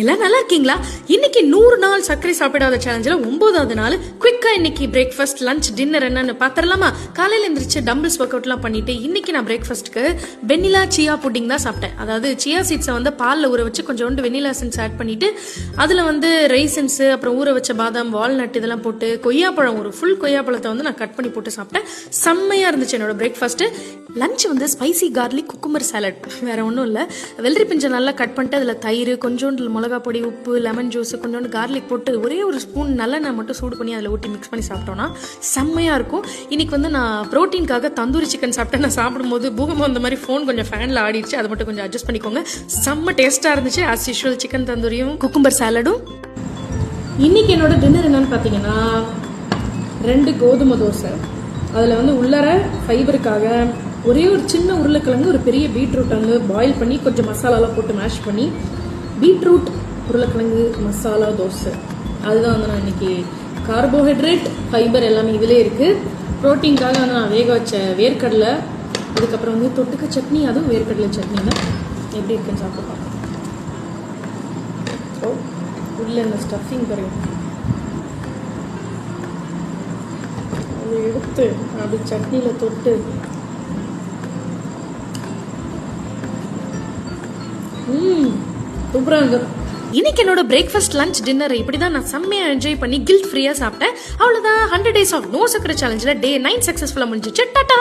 எல்லாம் நல்லா இருக்கீங்களா? இன்னைக்கு நூறு நாள் சர்க்கரை சாப்பிடாத சேலஞ்சில் ஒன்பதாவது நாள் குயிக்காக இன்னைக்கு பிரேக்ஃபாஸ்ட் லஞ்ச் டின்னர் என்னன்னு பார்த்துடலாமா? காலையில் எழுந்திரிச்சு டம்பிள்ஸ் ஒர்க் அவுட்லாம் பண்ணிட்டு இன்னைக்கு நான் பிரேக்ஃபாஸ்ட்க்கு வெண்ணிலா சியா புட்டிங் தான் சாப்பிட்டேன். அதாவது சியா சீட்ஸை வந்து பாலில் ஊற வச்சு கொஞ்சோண்டு வெண்ணிலா சென்ஸ் ஆட் பண்ணிட்டு அதில் வந்து ரைசன்ஸு அப்புறம் ஊற வச்ச பாதாம் வால்நட் இதெல்லாம் போட்டு கொய்யாப்பழம் ஒரு ஃபுல் கொய்யாப்பழத்தை வந்து நான் கட் பண்ணி போட்டு சாப்பிட்டேன். செம்மையாக இருந்துச்சு என்னோட பிரேக்ஃபாஸ்ட்டு லஞ்ச் வந்து ஸ்பைசி கார்லிக் குக்குமர் சாலட் வேற ஒன்றும் இல்லை. வெள்ளரி பிஞ்சை நல்லா கட் பண்ணிட்டு அதில் தயிர் கொஞ்சோண்டு மிளகா பொடி உப்பு லெமன் ஜூஸ் கொஞ்சோண்டு கார்லிக் போட்டு ஒரே ஒரு ஸ்பூன் நல்லெண்ணெய் மட்டும் சூடு பண்ணி அதில் ஊற்றி மிக்ஸ் பண்ணி சாப்பிட்டோம்னா செம்மையாக இருக்கும். இன்னைக்கு வந்து நான் ப்ரோட்டீனுக்காக தந்தூரி சிக்கன் சாப்பிட்டேன். நான் சாப்பிடும்போது பூகம்பம் அந்த மாதிரி ஃபோன் கொஞ்சம் ஃபேனில் ஆடிடுச்சு. அதை மட்டும் கொஞ்சம் அட்ஜஸ்ட் பண்ணிக்கோங்க. செம்ம டேஸ்ட்டாக இருந்துச்சு. ஆஸ் யூஷுவல் சிக்கன் தந்தூரியும் குக்கும்பர் சாலடும் இன்னைக்கு என்னோட டின்னர் என்னன்னு பார்த்தீங்கன்னா ரெண்டு கோதுமை தோசை. அதில் வந்து உள்ளர ஃபைபருக்காக ஒரே ஒரு சின்ன உருளைக்கிழங்கு ஒரு பெரிய பீட்ரூட் வந்து பாயில் பண்ணி கொஞ்சம் மசாலாலாம் போட்டு மேஷ் பண்ணி பீட்ரூட் உருளைக்கிழங்கு மசாலா தோசை. அதுதான் வந்து நான் இன்னைக்கு கார்போஹைட்ரேட் ஃபைபர் எல்லாமே இதிலே இருக்குது ப்ரோட்டீன்காக வந்து நான் வேக வச்ச வேர்க்கடலை அதுக்கப்புறம் வந்து தொட்டுக்க சட்னி அதுவும் வேர்க்கடலை சட்னி தான். எப்படி இருக்குன்னு சாப்பிடலாம் ஓ உள்ள இந்த ஸ்டஃபிங் பாருங்க. அதை எடுத்து அப்படி சட்னியில் தொட்டு. ம். சூப்பராக இன்னைக்கு என்னோட பிரேக்ஃபாஸ்ட் லஞ்ச் டின்னர் இப்படி தான் நான் செம்மையாக என்ஜாய் பண்ணி கில்ட் ஃப்ரீயாக சாப்பிட்டேன். அவ்வளோதான் ஹண்ட்ரட் டேஸ் ஆஃப் நோ சக்கரை சேலஞ்சில் டே நைன் சக்ஸஸ்ஃபுல்லாக முடிஞ்சிச்சு. டாட்டா!